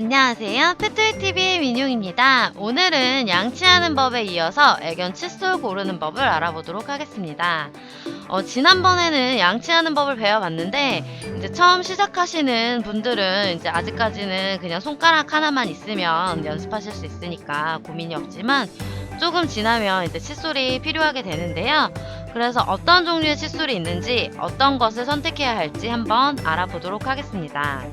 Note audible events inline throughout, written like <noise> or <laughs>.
안녕하세요. 페트TV의 민용입니다. 오늘은 양치하는 법에 이어서 애견 칫솔 고르는 법을 알아보도록 하겠습니다. 어, 지난번에는 양치하는 법을 배워봤는데, 이제 처음 시작하시는 분들은 이제 아직까지는 그냥 손가락 하나만 있으면 연습하실 수 있으니까 고민이 없지만, 조금 지나면 이제 칫솔이 필요하게 되는데요. 그래서 어떤 종류의 칫솔이 있는지, 어떤 것을 선택해야 할지 한번 알아보도록 하겠습니다.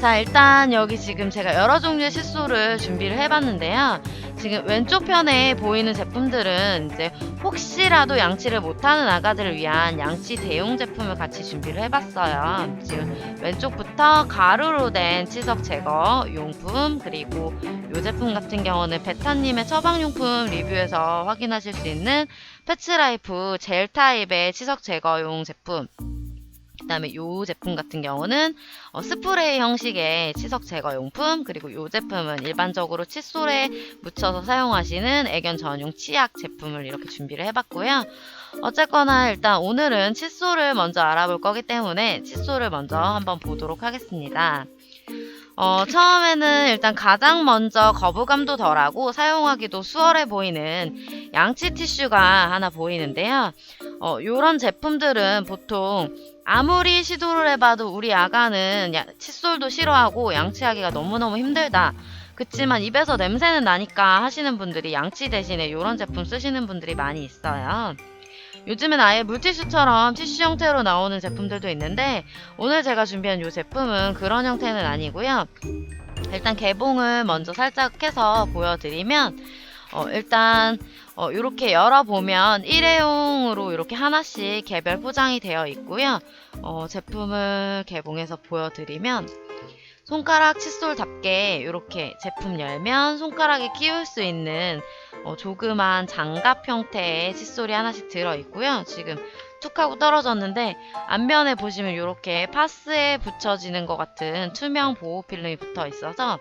자, 일단 여기 지금 제가 여러 종류의 칫솔을 준비를 해봤는데요. 지금 왼쪽 편에 보이는 제품들은 이제 혹시라도 양치를 못하는 아가들을 위한 양치 대용 제품을 같이 준비를 해봤어요. 지금 왼쪽부터 가루로 된 치석 제거 용품 그리고 이 제품 같은 경우는 베타님의 처방용품 리뷰에서 확인하실 수 있는 패츠라이프 젤 타입의 치석 제거용 제품 그 다음에 이 제품 같은 경우는 어, 스프레이 형식의 치석 제거 용품 그리고 이 제품은 일반적으로 칫솔에 묻혀서 사용하시는 애견 전용 치약 제품을 이렇게 준비를 해봤고요. 어쨌거나 일단 오늘은 칫솔을 먼저 알아볼 거기 때문에 칫솔을 먼저 한번 보도록 하겠습니다. 어, 처음에는 일단 가장 먼저 거부감도 덜하고 사용하기도 수월해 보이는 양치 티슈가 하나 보이는데요. 어, 요런 제품들은 보통 아무리 시도를 해봐도 우리 아가는 야- 칫솔도 싫어하고 양치하기가 너무너무 힘들다. 그치만 입에서 냄새는 나니까 하시는 분들이 양치 대신에 이런 제품 쓰시는 분들이 많이 있어요. 요즘엔 아예 물티슈처럼 티슈 형태로 나오는 제품들도 있는데 오늘 제가 준비한 이 제품은 그런 형태는 아니고요. 일단 개봉을 먼저 살짝 해서 보여드리면 어, 일단 어, 이렇게 열어보면 일회용으로 이렇게 하나씩 개별 포장이 되어 있고요. 어, 제품을 개봉해서 보여드리면 손가락 칫솔답게 이렇게 제품 열면 손가락에 끼울 수 있는 어, 조그만 장갑 형태의 칫솔이 하나씩 들어있고요. 지금 툭 하고 떨어졌는데 앞면에 보시면 이렇게 파스에 붙여지는 것 같은 투명 보호 필름이 붙어 있어서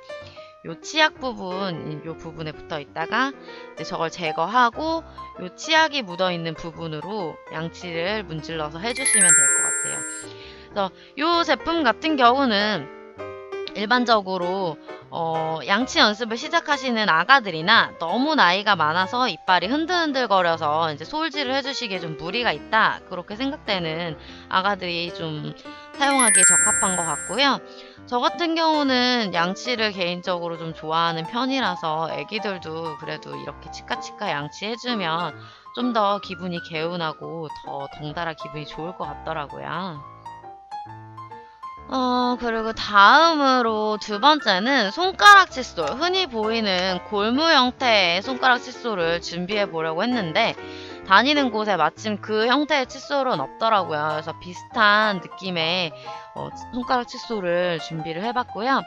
요 치약 부분, 요 부분에 붙어 있다가 이제 저걸 제거하고 요 치약이 묻어 있는 부분으로 양치를 문질러서 해주시면 될 것 같아요. 그래서 요 제품 같은 경우는 일반적으로 어, 양치 연습을 시작하시는 아가들이나 너무 나이가 많아서 이빨이 흔들흔들거려서 이제 솔질을 해주시기에 좀 무리가 있다 그렇게 생각되는 아가들이 좀 사용하기에 적합한 것 같고요. 저 같은 경우는 양치를 개인적으로 좀 좋아하는 편이라서 애기들도 그래도 이렇게 치카치카 양치해주면 좀 더 기분이 개운하고 더 덩달아 기분이 좋을 것 같더라고요. 어, 그리고 다음으로 두 번째는 손가락 칫솔. 흔히 보이는 골무 형태의 손가락 칫솔을 준비해 보려고 했는데, 다니는 곳에 마침 그 형태의 칫솔은 없더라고요. 그래서 비슷한 느낌의 어, 손가락 칫솔을 준비를 해봤고요.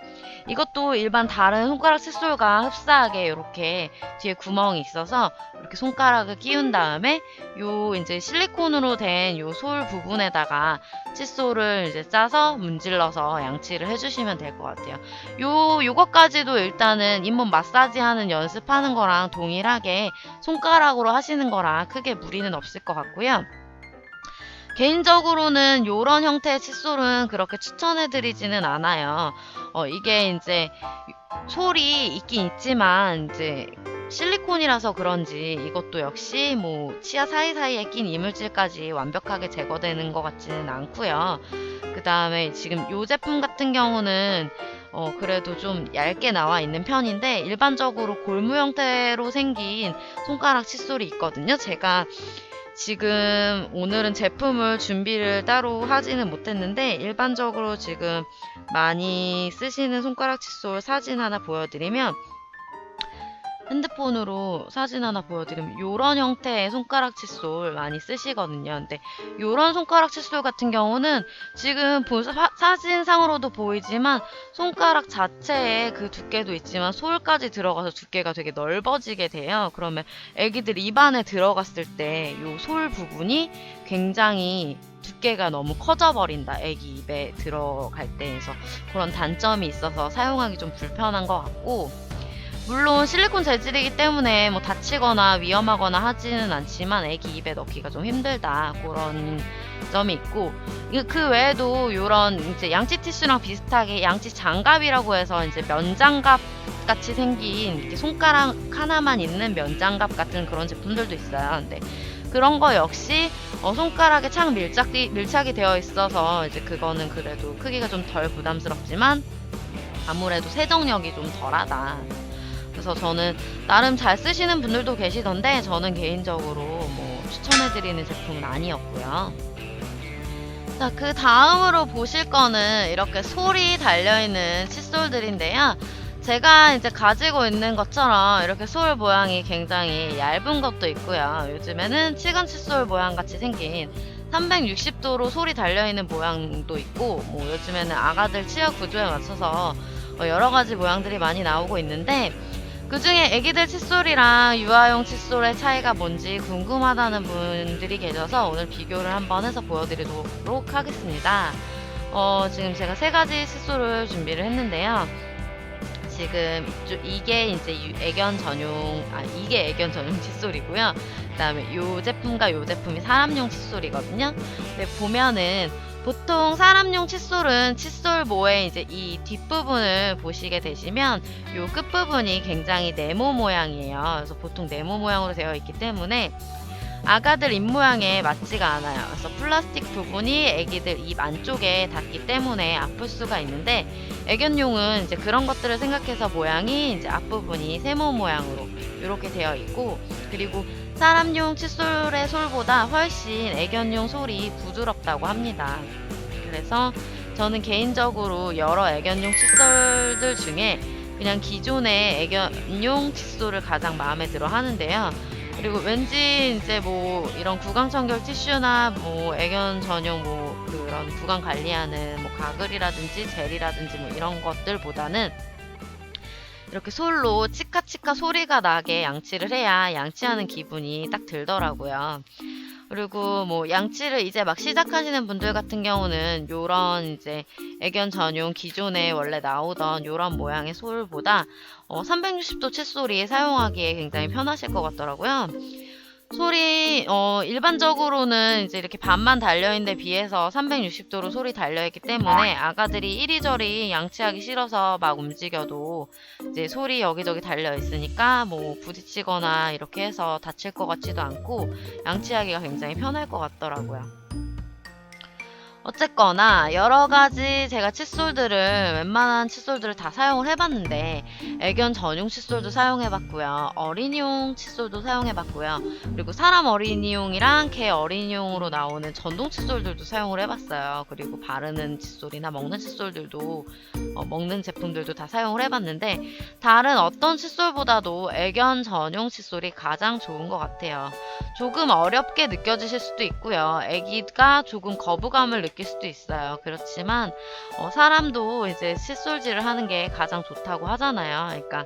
이것도 일반 다른 손가락 칫솔과 흡사하게 이렇게 뒤에 구멍이 있어서 이렇게 손가락을 끼운 다음에 요 이제 실리콘으로 된 요 솔 부분에다가 칫솔을 이제 짜서 문질러서 양치를 해주시면 될 것 같아요. 요, 요것까지도 일단은 잇몸 마사지 하는 연습하는 거랑 동일하게 손가락으로 하시는 거랑 크게 무리는 없을 것 같고요. 개인적으로는 요런 형태의 칫솔은 그렇게 추천해드리지는 않아요. 어, 이게 이제 솔이 있긴 있지만 이제 실리콘이라서 그런지 이것도 역시 뭐 치아 사이사이에 낀 이물질까지 완벽하게 제거되는 것 같지는 않고요. 그 다음에 지금 요 제품 같은 경우는 어 그래도 좀 얇게 나와 있는 편인데 일반적으로 골무 형태로 생긴 손가락 칫솔이 있거든요. 제가 지금 오늘은 제품을 준비를 따로 하지는 못했는데 일반적으로 지금 많이 쓰시는 손가락 칫솔 사진 하나 보여드리면 핸드폰으로 사진 하나 보여드리면 요런 형태의 손가락 칫솔 많이 쓰시거든요. 근데 요런 손가락 칫솔 같은 경우는 지금 보, 사, 사진상으로도 보이지만 손가락 자체에 그 두께도 있지만 솔까지 들어가서 두께가 되게 넓어지게 돼요. 그러면 애기들 입안에 들어갔을 때 요 솔 부분이 굉장히 두께가 너무 커져 버린다. 애기 입에 들어갈 때 에서 그런 단점이 있어서 사용하기 좀 불편한 것 같고 물론 실리콘 재질이기 때문에 뭐 다치거나 위험하거나 하지는 않지만 애기 입에 넣기가 좀 힘들다 그런 점이 있고 이- 그 외에도 이런 이제 양치 티슈랑 비슷하게 양치 장갑이라고 해서 이제 면장갑 같이 생긴 이렇게 손가락 하나만 있는 면장갑 같은 그런 제품들도 있어요. 근데 그런 거 역시 어, 손가락에 착 밀착이, 밀착이 되어 있어서 이제 그거는 그래도 크기가 좀 덜 부담스럽지만 아무래도 세정력이 좀 덜하다. 그래서 저는 나름 잘 쓰시는 분들도 계시던데 저는 개인적으로 뭐 추천해드리는 제품은 아니었고요. 자, 그 다음으로 보실 거는 이렇게 솔이 달려있는 칫솔들인데요. 제가 이제 가지고 있는 것처럼 이렇게 솔 모양이 굉장히 얇은 것도 있고요. 요즘에는 치간 칫솔 모양 같이 생긴 360도로 솔이 달려있는 모양도 있고, 뭐 요즘에는 아가들 치아 구조에 맞춰서 어, 여러 가지 모양들이 많이 나오고 있는데, 그 중에 애기들 칫솔이랑 유아용 칫솔의 차이가 뭔지 궁금하다는 분들이 계셔서 오늘 비교를 한번 해서 보여드리도록 하겠습니다. 어, 지금 제가 세 가지 칫솔을 준비를 했는데요. 지금 이게 이제 유- 애견 전용, 아, 이게 애견 전용 <laughs> 칫솔이고요. 그 다음에 요 제품과 요 제품이 사람용 칫솔이거든요. 근데 보면은 보통 사람용 칫솔은 칫솔 모의 이제 이 뒷부분을 보시게 되시면 요 끝부분이 굉장히 네모 모양이에요. 그래서 보통 네모 모양으로 되어 있기 때문에 아가들 입 모양에 맞지가 않아요. 그래서 플라스틱 부분이 애기들 입 안쪽에 닿기 때문에 아플 수가 있는데 애견용은 이제 그런 것들을 생각해서 모양이 이제 앞부분이 세모 모양으로 이렇게 되어 있고 그리고 사람용 칫솔의 솔보다 훨씬 애견용 솔이 부드럽다고 합니다. 그래서 저는 개인적으로 여러 애견용 칫솔들 중에 그냥 기존의 애견용 칫솔을 가장 마음에 들어 하는데요. 그리고 왠지 이제 뭐 이런 구강 청결 티슈나 뭐 애견 전용 뭐 그런 구강 관리하는 뭐 가글이라든지 젤이라든지 뭐 이런 것들보다는 이렇게 솔로 치카치카 소리가 나게 양치를 해야 양치하는 기분이 딱 들더라고요. 그리고 뭐 양치를 이제 막 시작하시는 분들 같은 경우는 요런 이제 애견 전용 기존에 원래 나오던 요런 모양의 솔보다 어, 360도 칫솔이 사용하기에 굉장히 편하실 것 같더라고요. 솔이 어, 일반적으로는 이제 이렇게 반만 달려있는데 비해서 360도로 솔이 달려있기 때문에 아가들이 이리저리 양치하기 싫어서 막 움직여도 이제 솔이 여기저기 달려있으니까 뭐 부딪히거나 이렇게 해서 다칠 것 같지도 않고 양치하기가 굉장히 편할 것 같더라고요. 어쨌거나 여러 가지 제가 칫솔들을 웬만한 칫솔들을 다 사용을 해봤는데 애견 전용 칫솔도 사용해봤고요 어린이용 칫솔도 사용해봤고요 그리고 사람 어린이용이랑 개 어린이용으로 나오는 전동 칫솔들도 사용을 해봤어요 그리고 바르는 칫솔이나 먹는 칫솔들도 어, 먹는 제품들도 다 사용을 해봤는데 다른 어떤 칫솔보다도 애견 전용 칫솔이 가장 좋은 것 같아요 조금 어렵게 느껴지실 수도 있고요. 아기가 조금 거부감을 느낄 수도 있어요. 그렇지만 어, 사람도 이제 칫솔질을 하는 게 가장 좋다고 하잖아요. 그러니까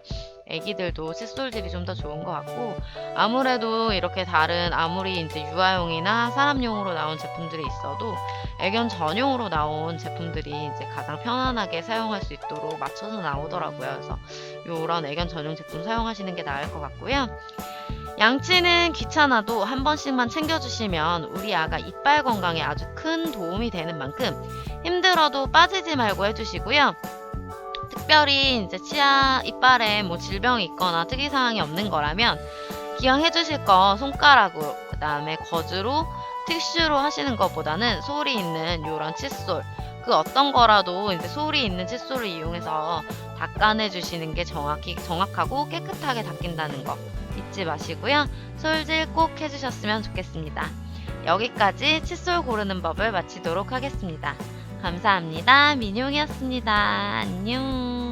아기들도 칫솔질이 좀 더 좋은 것 같고 아무래도 이렇게 다른 아무리 이제 유아용이나 사람용으로 나온 제품들이 있어도 애견 전용으로 나온 제품들이 이제 가장 편안하게 사용할 수 있도록 맞춰서 나오더라고요. 그래서 이런 애견 전용 제품 사용하시는 게 나을 것 같고요. 양치는 귀찮아도 한 번씩만 챙겨주시면 우리 아가 이빨 건강에 아주 큰 도움이 되는 만큼 힘들어도 빠지지 말고 해주시고요. 특별히 이제 치아 이빨에 뭐 질병이 있거나 특이 사항이 없는 거라면 기왕 해주실 거 손가락으로 그 다음에 거즈로 티슈로 하시는 것보다는 소리 있는 요런 칫솔 그 어떤 거라도 이제 소리 있는 칫솔을 이용해서 닦아내 주시는 게 정확히 정확하고 깨끗하게 닦인다는 거 잊지 마시고요. 솔질 꼭 해주셨으면 좋겠습니다. 여기까지 칫솔 고르는 법을 마치도록 하겠습니다. 감사합니다. 민용이었습니다. 안녕.